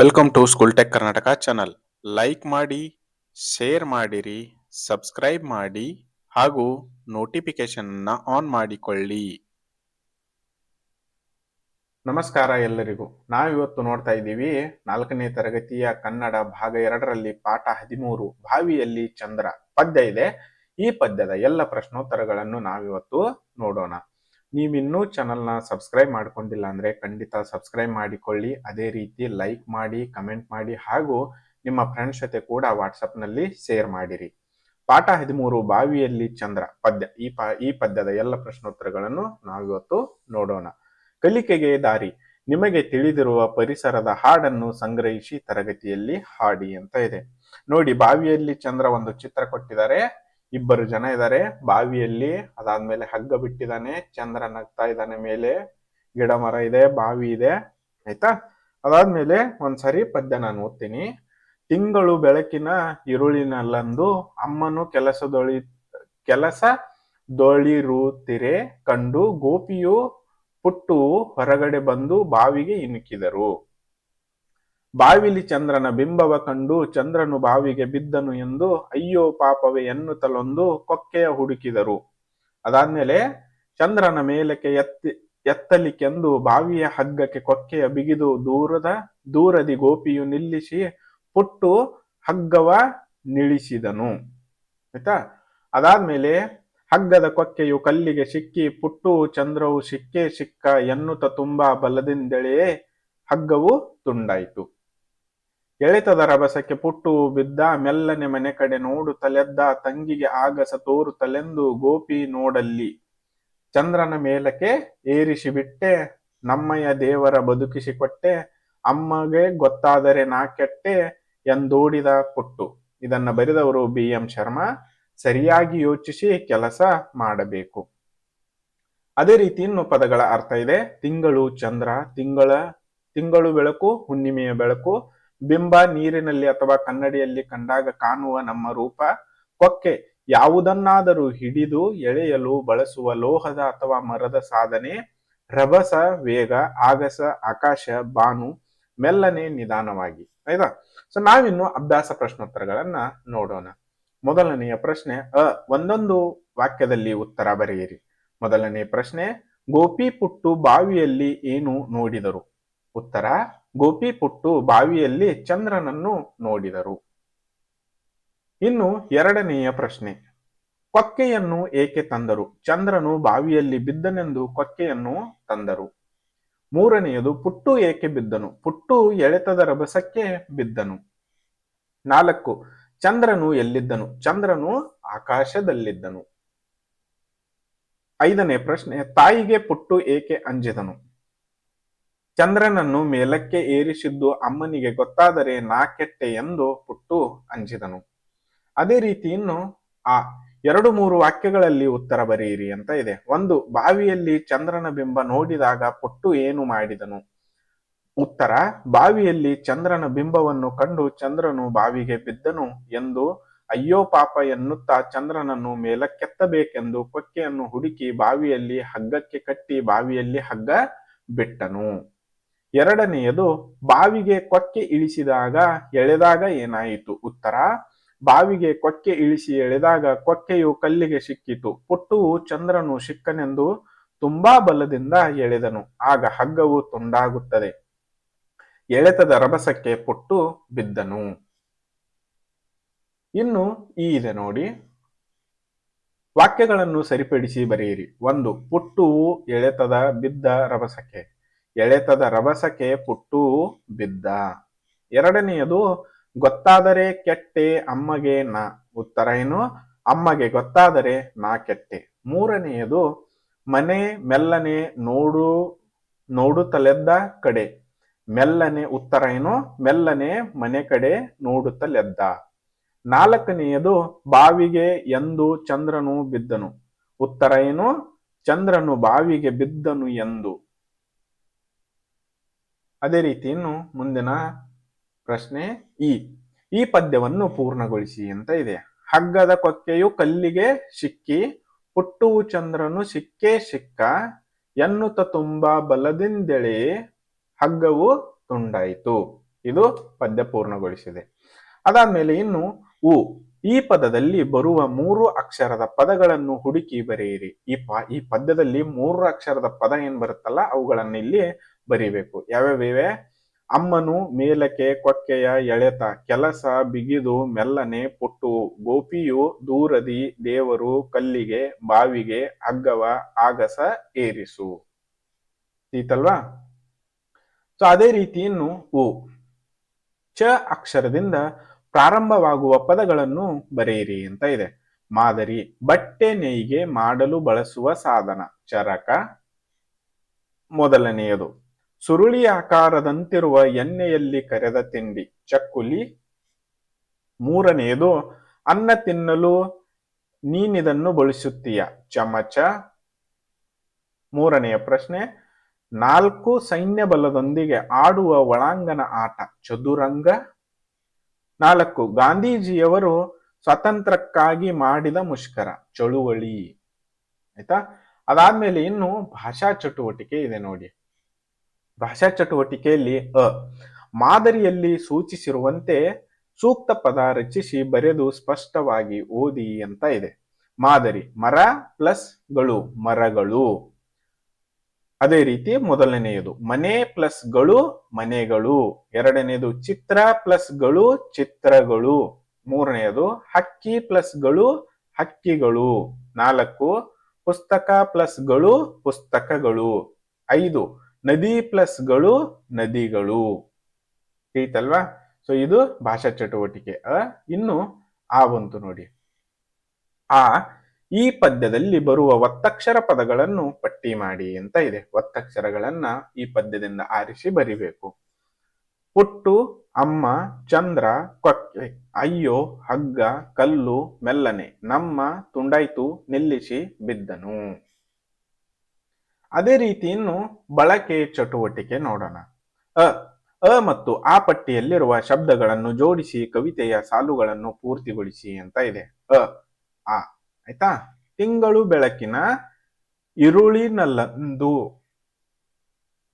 Welcome to school tech Karnataka channel like ಮಾಡಿ share ಮಾಡಿರಿ subscribe ಮಾಡಿ, ಹಾಗೂ ನೋಟಿಫಿಕೇಶನ್ ಆನ್ ಮಾಡಿಕೊಳ್ಳಿ. ನಮಸ್ಕಾರ ಎಲ್ಲರಿಗೂ. ನಾವಿವತ್ತು ನೋಡ್ತಾ ಇದ್ದೀವಿ ನಾಲ್ಕನೇ ತರಗತಿಯ ಕನ್ನಡ ಭಾಗ ಎರಡರಲ್ಲಿ ಪಾಠ ಹದಿಮೂರು ಭಾವಿಯಲ್ಲಿ ಚಂದ್ರ ಪದ್ಯ ಇದೆ. ಈ ಪದ್ಯದ ಎಲ್ಲ ಪ್ರಶ್ನೋತ್ತರಗಳನ್ನು ನಾವಿವತ್ತು ನೋಡೋಣ. ನೀವಿನ್ನೂ ಚಾನಲ್ನ ಸಬ್ಸ್ಕ್ರೈಬ್ ಮಾಡ್ಕೊಂಡಿಲ್ಲ ಅಂದರೆ ಖಂಡಿತ ಸಬ್ಸ್ಕ್ರೈಬ್ ಮಾಡಿಕೊಳ್ಳಿ. ಅದೇ ರೀತಿ ಲೈಕ್ ಮಾಡಿ ಕಮೆಂಟ್ ಮಾಡಿ, ಹಾಗೂ ನಿಮ್ಮ ಫ್ರೆಂಡ್ಸ್ ಜೊತೆ ಕೂಡ ವಾಟ್ಸಪ್ನಲ್ಲಿ ಶೇರ್ ಮಾಡಿರಿ. ಪಾಠ ಹದಿಮೂರು ಬಾವಿಯಲ್ಲಿ ಚಂದ್ರ ಪದ್ಯ. ಈ ಪ, ಈ ಪದ್ಯದ ಎಲ್ಲ ಪ್ರಶ್ನೋತ್ತರಗಳನ್ನು ನಾವಿವತ್ತು ನೋಡೋಣ. ಕಲಿಕೆಗೆ ದಾರಿ. ನಿಮಗೆ ತಿಳಿದಿರುವ ಪರಿಸರದ ಹಾಡನ್ನು ಸಂಗ್ರಹಿಸಿ ತರಗತಿಯಲ್ಲಿ ಹಾಡಿ ಅಂತ ಇದೆ. ನೋಡಿ, ಬಾವಿಯಲ್ಲಿ ಚಂದ್ರ ಒಂದು ಚಿತ್ರ ಕೊಟ್ಟಿದ್ದಾರೆ. ಇಬ್ಬರು ಜನ ಇದ್ದಾರೆ ಬಾವಿಯಲ್ಲಿ ಅದಾದ್ಮೇಲೆ ಹಗ್ಗ ಬಿಟ್ಟಿದ್ದಾನೆ. ಚಂದ್ರ ನಗ್ತಾ ಇದ್ದಾನೆ ಮೇಲೆ. ಗಿಡ ಮರ ಇದೆ, ಬಾವಿ ಇದೆ. ಆಯ್ತಾ? ಅದಾದ್ಮೇಲೆ ಒಂದ್ಸರಿ ಪದ್ಯ ನಾನು ಓದ್ತೀನಿ. ತಿಂಗಳು ಬೆಳಕಿನ ಇರುಳಿನಲ್ಲಂದು ಅಮ್ಮನು ಕೆಲಸದೊಳಿ, ಕೆಲಸ ದೊಳಿರುತ್ತಿರೆ ಕಂಡು ಗೋಪಿಯು ಪುಟ್ಟು ಹೊರಗಡೆ ಬಂದು ಬಾವಿಗೆ ಇಣುಕಿದರು. ಬಾವಿಲಿ ಚಂದ್ರನ ಬಿಂಬವ ಕಂಡು ಚಂದ್ರನು ಬಾವಿಗೆ ಬಿದ್ದನು ಎಂದು ಅಯ್ಯೋ ಪಾಪವೇ ಎನ್ನುತ್ತಲೊಂದು ಕೊಕ್ಕೆಯ ಹುಡುಕಿದರು. ಅದಾದ್ಮೇಲೆ ಚಂದ್ರನ ಮೇಲಕ್ಕೆ ಎತ್ತಿ, ಎತ್ತಲಿಕ್ಕೆಂದು ಬಾವಿಯ ಹಗ್ಗಕ್ಕೆ ಕೊಕ್ಕೆಯ ಬಿಗಿದು ದೂರದ, ದೂರದಿ ಗೋಪಿಯು ನಿಲ್ಲಿಸಿ ಪುಟ್ಟು ಹಗ್ಗವ ನಿಳಿಸಿದನು. ಆಯ್ತಾ? ಅದಾದ್ಮೇಲೆ ಹಗ್ಗದ ಕೊಕ್ಕೆಯು ಕಲ್ಲಿಗೆ ಸಿಕ್ಕಿ ಪುಟ್ಟು ಚಂದ್ರವು ಸಿಕ್ಕೇ ಸಿಕ್ಕ ಎನ್ನುತ್ತ ತುಂಬಾ ಬಲದಿಂದೆಳೆಯೇ ಹಗ್ಗವು ತುಂಡಾಯಿತು. ಎಳೆತದ ರಭಸಕ್ಕೆ ಪುಟ್ಟು ಬಿದ್ದ ಮೆಲ್ಲನೆ ಮನೆ ಕಡೆ ನೋಡುತ್ತಲೆದ್ದ ತಂಗಿಗೆ ಆಗಸ ತೋರುತ್ತಲೆಂದು ಗೋಪಿ ನೋಡಲ್ಲಿ. ಚಂದ್ರನ ಮೇಲಕ್ಕೆ ಏರಿಸಿ ಬಿಟ್ಟೆ ನಮ್ಮಯ್ಯ ದೇವರ ಬದುಕಿಸಿಕೊಟ್ಟೆ, ಅಮ್ಮಗೆ ಗೊತ್ತಾದರೆ ನಾ ಕೆಟ್ಟೆ ಎಂದೋಡಿದ ಪುಟ್ಟು. ಇದನ್ನ ಬರೆದವರು ಬಿ ಎಂ ಶರ್ಮಾ. ಸರಿಯಾಗಿ ಯೋಚಿಸಿ ಕೆಲಸ ಮಾಡಬೇಕು. ಅದೇ ರೀತಿ ಇನ್ನು ಪದಗಳ ಅರ್ಥ ಇದೆ. ತಿಂಗಳು ಚಂದ್ರ, ತಿಂಗಳ, ತಿಂಗಳು ಬೆಳಕು, ಹುಣ್ಣಿಮೆಯ ಬೆಳಕು ಬಿಂಬ ನೀರಿನಲ್ಲಿ ಅಥವಾ ಕನ್ನಡಿಯಲ್ಲಿ ಕಂಡಾಗ ಕಾಣುವ ನಮ್ಮ ರೂಪ, ಕೊಕ್ಕೆ ಯಾವುದನ್ನಾದರೂ ಹಿಡಿದು ಎಳೆಯಲು ಬಳಸುವ ಲೋಹದ ಅಥವಾ ಮರದ ಸಾಧನೆ, ರಭಸ, ವೇಗ, ಆಗಸ, ಆಕಾಶ, ಬಾನು, ಮೆಲ್ಲನೆ ನಿಧಾನವಾಗಿ, ಆಯ್ತಾ? ಸೊ ನಾವಿನ್ನು ಅಭ್ಯಾಸ ಪ್ರಶ್ನೋತ್ತರಗಳನ್ನ ನೋಡೋಣ. ಮೊದಲನೆಯ ಪ್ರಶ್ನೆ, ಅ, ಒಂದೊಂದು ವಾಕ್ಯದಲ್ಲಿ ಉತ್ತರ ಬರೆಯಿರಿ. ಮೊದಲನೇ ಪ್ರಶ್ನೆ, ಗೋಪಿ ಪುಟ್ಟು ಬಾವಿಯಲ್ಲಿ ಏನು ನೋಡಿದರು? ಉತ್ತರ ಗೋಪಿ ಪುಟ್ಟು ಬಾವಿಯಲ್ಲಿ ಚಂದ್ರನನ್ನು ನೋಡಿದರು. ಇನ್ನು ಎರಡನೆಯ ಪ್ರಶ್ನೆ. ಕೊಕ್ಕೆಯನ್ನು ಏಕೆ ತಂದರು? ಚಂದ್ರನು ಬಾವಿಯಲ್ಲಿ ಬಿದ್ದನೆಂದು ಕೊಕ್ಕೆಯನ್ನು ತಂದರು. ಮೂರನೆಯದು, ಪುಟ್ಟು ಏಕೆ ಬಿದ್ದನು? ಪುಟ್ಟು ಎಳೆತದ ರಭಸಕ್ಕೆ ಬಿದ್ದನು. ನಾಲ್ಕು, ಚಂದ್ರನು ಎಲ್ಲಿದ್ದನು? ಚಂದ್ರನು ಆಕಾಶದಲ್ಲಿದ್ದನು. ಐದನೇ ಪ್ರಶ್ನೆ, ತಾಯಿಗೆ ಪುಟ್ಟು ಏಕೆ ಅಂಜಿದನು? ಚಂದ್ರನನ್ನು ಮೇಲಕ್ಕೆ ಏರಿಸಿದ್ದು ಅಮ್ಮನಿಗೆ ಗೊತ್ತಾದರೆ ನಾ ಕೆಟ್ಟೆ ಎಂದು ಪುಟ್ಟು ಅಂಜಿದನು. ಅದೇ ರೀತಿ ಇನ್ನು ಆ ಎರಡು ಮೂರು ವಾಕ್ಯಗಳಲ್ಲಿ ಉತ್ತರ ಬರೆಯಿರಿ ಅಂತ ಇದೆ. ಒಂದು, ಬಾವಿಯಲ್ಲಿ ಚಂದ್ರನ ಬಿಂಬ ನೋಡಿದಾಗ ಪುಟ್ಟು ಏನು ಮಾಡಿದನು? ಉತ್ತರ, ಬಾವಿಯಲ್ಲಿ ಚಂದ್ರನ ಬಿಂಬವನ್ನು ಕಂಡು ಚಂದ್ರನು ಬಾವಿಗೆ ಬಿದ್ದನು ಎಂದು ಅಯ್ಯೋ ಪಾಪ ಎನ್ನುತ್ತಾ ಚಂದ್ರನನ್ನು ಮೇಲಕ್ಕೆತ್ತಬೇಕೆಂದು ಕೊಕ್ಕೆಯನ್ನು ಹುಡುಕಿ ಬಾವಿಯಲ್ಲಿ ಹಗ್ಗಕ್ಕೆ ಕಟ್ಟಿ ಬಾವಿಯಲ್ಲಿ ಹಗ್ಗ ಬಿಟ್ಟನು. ಎರಡನೆಯದು ಬಾವಿಗೆ ಕೊಕ್ಕೆ ಇಳಿಸಿದಾಗ ಎಳೆದಾಗ ಏನಾಯಿತು? ಉತ್ತರ, ಬಾವಿಗೆ ಕೊಕ್ಕೆ ಇಳಿಸಿ ಎಳೆದಾಗ ಕೊಕ್ಕೆಯು ಕಲ್ಲಿಗೆ ಸಿಕ್ಕಿತು. ಪುಟ್ಟುವು ಚಂದ್ರನು ಸಿಕ್ಕನೆಂದು ತುಂಬಾ ಬಲದಿಂದ ಎಳೆದನು. ಆಗ ಹಗ್ಗವು ತುಂಡಾಗುತ್ತದೆ. ಎಳೆತದ ರಭಸಕ್ಕೆ ಪುಟ್ಟು ಬಿದ್ದನು. ಇನ್ನು ಈ ಇದೆ ನೋಡಿ. ವಾಕ್ಯಗಳನ್ನು ಸರಿಪಡಿಸಿ ಬರೆಯಿರಿ. ಒಂದು, ಪುಟ್ಟುವು ಎಳೆತದ ಬಿದ್ದ ರಭಸಕ್ಕೆ. ಎಳೆತದ ರಭಸಕ್ಕೆ ಪುಟ್ಟು ಬಿದ್ದ. ಎರಡನೆಯದು, ಗೊತ್ತಾದರೆ ಕೆಟ್ಟೆ, ಅಮ್ಮಗೆ ನಾ. ಉತ್ತರ ಏನು? ಅಮ್ಮಗೆ ಗೊತ್ತಾದರೆ ನಾ ಕೆಟ್ಟೆ. ಮೂರನೆಯದು, ಮನೆ ಮೆಲ್ಲನೆ ನೋಡು, ನೋಡುತ್ತಲೆದ್ದ ಕಡೆ. ಮೆಲ್ಲನೆ ಉತ್ತರ ಏನು? ಮೆಲ್ಲನೆ ಮನೆ ಕಡೆ ನೋಡುತ್ತಲೆದ್ದ. ನಾಲ್ಕನೆಯದು, ಬಾವಿಗೆ ಎಂದು ಚಂದ್ರನು ಬಿದ್ದನು. ಉತ್ತರ ಏನು? ಚಂದ್ರನು ಬಾವಿಗೆ ಬಿದ್ದನು ಎಂದು. ಅದೇ ರೀತಿ ಇನ್ನು ಮುಂದಿನ ಪ್ರಶ್ನೆ ಈ ಈ ಪದ್ಯವನ್ನು ಪೂರ್ಣಗೊಳಿಸಿ ಅಂತ ಇದೆ. ಹಗ್ಗದ ಕೊಕ್ಕೆಯು ಕಲ್ಲಿಗೆ ಸಿಕ್ಕಿ, ಹುಟ್ಟುವು ಚಂದ್ರನು ಸಿಕ್ಕೇ ಸಿಕ್ಕ, ಎನ್ನುತ್ತ ತುಂಬಾ ಬಲದಿಂದೆಳೆ, ಹಗ್ಗವು ತುಂಡಾಯಿತು. ಇದು ಪದ್ಯ ಪೂರ್ಣಗೊಳಿಸಿದೆ. ಅದಾದ್ಮೇಲೆ ಇನ್ನು ಉ. ಈ ಪದದಲ್ಲಿ ಬರುವ ಮೂರು ಅಕ್ಷರದ ಪದಗಳನ್ನು ಹುಡುಕಿ ಬರೆಯಿರಿ. ಈ ಪ, ಈ ಪದ್ಯದಲ್ಲಿ ಮೂರು ಅಕ್ಷರದ ಪದ ಏನ್ ಬರುತ್ತಲ್ಲ ಅವುಗಳನ್ನು ಇಲ್ಲಿ ಬರೀಬೇಕು. ಯಾವ್ಯಾವಿವೆ ಅಮ್ಮನು ಮೇಲಕ್ಕೆ ಕೊಕ್ಕೆಯ ಎಳೆತ, ಕೆಲಸ ಬಿಗಿದು ಮೆಲ್ಲನೆ ಪುಟ್ಟು, ಗೋಪಿಯು ದೂರದಿ ದೇವರು ಕಲ್ಲಿಗೆ, ಬಾವಿಗೆ ಅಗ್ಗವ ಆಗಸ ಏರಿಸು. ಈತಲ್ವಾ ಸೊ, ಅದೇ ರೀತಿ ಇನ್ನು ಉ, ಚ ಅಕ್ಷರದಿಂದ ಪ್ರಾರಂಭವಾಗುವ ಪದಗಳನ್ನು ಬರೆಯಿರಿ ಅಂತ ಇದೆ. ಮಾದರಿ, ಬಟ್ಟೆ ನೇಯ್ಗೆ ಮಾಡಲು ಬಳಸುವ ಸಾಧನ, ಚರಕ. ಮೊದಲನೆಯದು. ಸುರುಳಿ ಆಕಾರದಂತಿರುವ ಎಣ್ಣೆಯಲ್ಲಿ ಕರೆದ ತಿಂಡಿ, ಚಕ್ಕುಲಿ. ಮೂರನೆಯದು ಅನ್ನ ತಿನ್ನಲು ನೀನಿದನ್ನು ಬಳಸುತ್ತೀಯ? ಚಮಚ. ಮೂರನೆಯ ಪ್ರಶ್ನೆ, ನಾಲ್ಕು ಸೈನ್ಯ ಬಲದೊಂದಿಗೆ ಆಡುವ ಒಳಾಂಗಣ ಆಟ ಚದುರಂಗ. ನಾಲ್ಕು, ಗಾಂಧೀಜಿಯವರು ಸ್ವಾತಂತ್ರ್ಯಕ್ಕಾಗಿ ಮಾಡಿದ ಮುಷ್ಕರ ಚಳುವಳಿ. ಆಯ್ತಾ? ಅದಾದ್ಮೇಲೆ ಇನ್ನು ಭಾಷಾ ಚಟುವಟಿಕೆ ಇದೆ ನೋಡಿ. ಭಾಷಾ ಚಟುವಟಿಕೆಯಲ್ಲಿ ಅ. ಮಾದರಿಯಲ್ಲಿ ಸೂಚಿಸಿರುವಂತೆ ಸೂಕ್ತ ಪದ ರಚಿಸಿ ಬರೆದು ಸ್ಪಷ್ಟವಾಗಿ ಓದಿ ಅಂತ ಇದೆ. ಮಾದರಿ, ಮರ ಪ್ಲಸ್ಗಳು, ಮರಗಳು. ಅದೇ ರೀತಿ ಮೊದಲನೆಯದು, ಮನೆ ಪ್ಲಸ್ಗಳು, ಮನೆಗಳು. ಎರಡನೆಯದು, ಚಿತ್ರ ಪ್ಲಸ್ಗಳು, ಚಿತ್ರಗಳು. ಮೂರನೆಯದು, ಹಕ್ಕಿ ಪ್ಲಸ್ಗಳು, ಹಕ್ಕಿಗಳು. ನಾಲ್ಕು, ಪುಸ್ತಕ ಪ್ಲಸ್ಗಳು, ಪುಸ್ತಕಗಳು. ಐದು ನದಿ ಪ್ಲಸ್ಗಳು ನದಿಗಳು. ತಿಳಿತಲ್ವಾ ಸೊ ಇದು ಭಾಷಾ ಚಟುವಟಿಕೆ. ಅ, ಇನ್ನು ಆ ಬಂತು ನೋಡಿ. ಆ, ಈ ಪದ್ಯದಲ್ಲಿ ಬರುವ ಒತ್ತಕ್ಷರ ಪದಗಳನ್ನು ಪಟ್ಟಿ ಮಾಡಿ ಅಂತ ಇದೆ. ಒತ್ತಕ್ಷರಗಳನ್ನ ಈ ಪದ್ಯದಿಂದ ಆರಿಸಿ ಬರಿಬೇಕು. ಪುಟ್ಟು ಅಮ್ಮ, ಚಂದ್ರ, ಕೊಕ್ಕೆ, ಅಯ್ಯೋ, ಹಗ್ಗ, ಕಲ್ಲು, ಮೆಲ್ಲನೆ, ನಮ್ಮ, ತುಂಡಾಯ್ತು, ನಿಲ್ಲಿಸಿ, ಬಿದ್ದನು. ಅದೇ ರೀತಿ ಇನ್ನು ಬಳಕೆ ಚಟುವಟಿಕೆ ನೋಡೋಣ. ಅ ಅ ಮತ್ತು ಆ ಪಟ್ಟಿಯಲ್ಲಿರುವ ಶಬ್ದಗಳನ್ನು ಜೋಡಿಸಿ ಕವಿತೆಯ ಸಾಲುಗಳನ್ನು ಪೂರ್ತಿಗೊಳಿಸಿ ಅಂತ ಇದೆ. ಅ, ಆ, ಆಯ್ತಾ? ತಿಂಗಳು ಬೆಳಕಿನ ಇರುಳಿನಲ್ಲಂದು.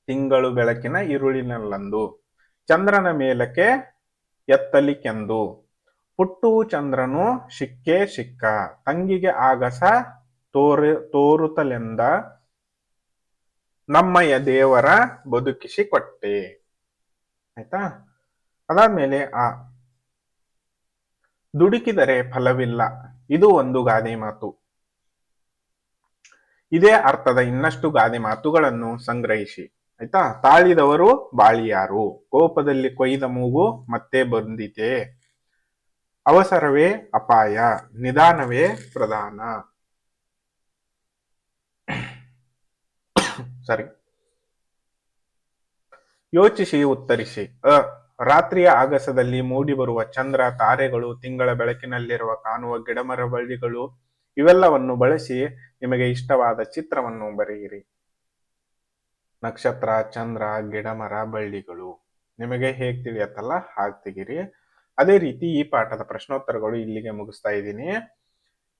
ತಿಂಗಳು ಬೆಳಕಿನ ಇರುಳಿನಲ್ಲಂದು. ಚಂದ್ರನ ಮೇಲಕ್ಕೆ ಎತ್ತಲಿಕೆಂದು. ಪುಟ್ಟು ಚಂದ್ರನು ಸಿಕ್ಕೇ ಶಿಕ್ಕ ತಂಗಿಗೆ ಆಗಸ ತೋರು, ತೋರುತ್ತಲೆಂದ ನಮ್ಮಯ್ಯ ದೇವರ ಬದುಕಿಸಿ ಕೊಟ್ಟೆ. ಆಯ್ತಾ? ಅದಾದ್ಮೇಲೆ ಆ ದುಡುಕಿದರೆ ಫಲವಿಲ್ಲ. ಇದು ಒಂದು ಗಾದೆ ಮಾತು. ಇದೇ ಅರ್ಥದ ಇನ್ನಷ್ಟು ಗಾದೆ ಮಾತುಗಳನ್ನು ಸಂಗ್ರಹಿಸಿ. ಆಯ್ತಾ? ತಾಳಿದವರು ಬಾಳಿಯಾರು. ಕೋಪದಲ್ಲಿ ಕೊಯ್ದ ಮೂಗು ಮತ್ತೆ ಬಂದಿತೆ ಅವಸರವೇ ಅಪಾಯ. ನಿಧಾನವೇ ಪ್ರಧಾನ. ಸರಿ. ಯೋಚಿಸಿ, ಉತ್ತರಿಸಿ. ಅ, ರಾತ್ರಿಯ ಆಗಸದಲ್ಲಿ ಮೂಡಿಬರುವ ಚಂದ್ರ, ತಾರೆಗಳು, ತಿಂಗಳ ಬೆಳಕಿನಲ್ಲಿರುವ ಕಾಣುವ ಗಿಡಮರ, ಬಳ್ಳಿಗಳು, ಇವೆಲ್ಲವನ್ನು ಬಳಸಿ ನಿಮಗೆ ಇಷ್ಟವಾದ ಚಿತ್ರವನ್ನು ಬರೆಯಿರಿ. ನಕ್ಷತ್ರ, ಚಂದ್ರ, ಗಿಡಮರ, ಬಳ್ಳಿಗಳು. ನಿಮಗೆ ಹೇಗ್ ತಿಳಿಯತ್ತಲ್ಲ ಹಾಗೆ ತೆಗಿರಿ. ಅದೇ ರೀತಿ ಈ ಪಾಠದ ಪ್ರಶ್ನೋತ್ತರಗಳು ಇಲ್ಲಿಗೆ ಮುಗಿಸ್ತಾ ಇದ್ದೀನಿ.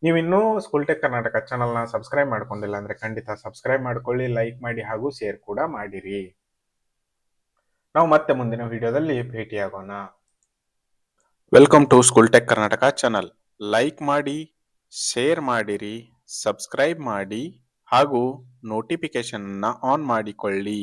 ನೀವಿನ್ನೂ ಸ್ಕೂಲ್ ಟೆಕ್ ಕರ್ನಾಟಕ ಚಾನಲ್ನ ಸಬ್ಸ್ಕ್ರೈಬ್ ಮಾಡ್ಕೊಂಡಿಲ್ಲ ಅಂದ್ರೆ ಖಂಡಿತ ಸಬ್ಸ್ಕ್ರೈಬ್ ಮಾಡ್ಕೊಳ್ಳಿ ಲೈಕ್ ಮಾಡಿ ಹಾಗೂ ಶೇರ್ ಕೂಡ ಮಾಡಿರಿ. ನಾವು ಮತ್ತೆ ಮುಂದಿನ ವಿಡಿಯೋದಲ್ಲಿ ಭೇಟಿಯಾಗೋಣ. Welcome to school tech Karnataka channel like ಮಾಡಿ ಶೇರ್ ಮಾಡಿರಿ ಸಬ್ಸ್ಕ್ರೈಬ್ ಮಾಡಿ ಹಾಗೂ ನೋಟಿಫಿಕೇಶನ್ ಆನ್ ಮಾಡಿಕೊಳ್ಳಿ.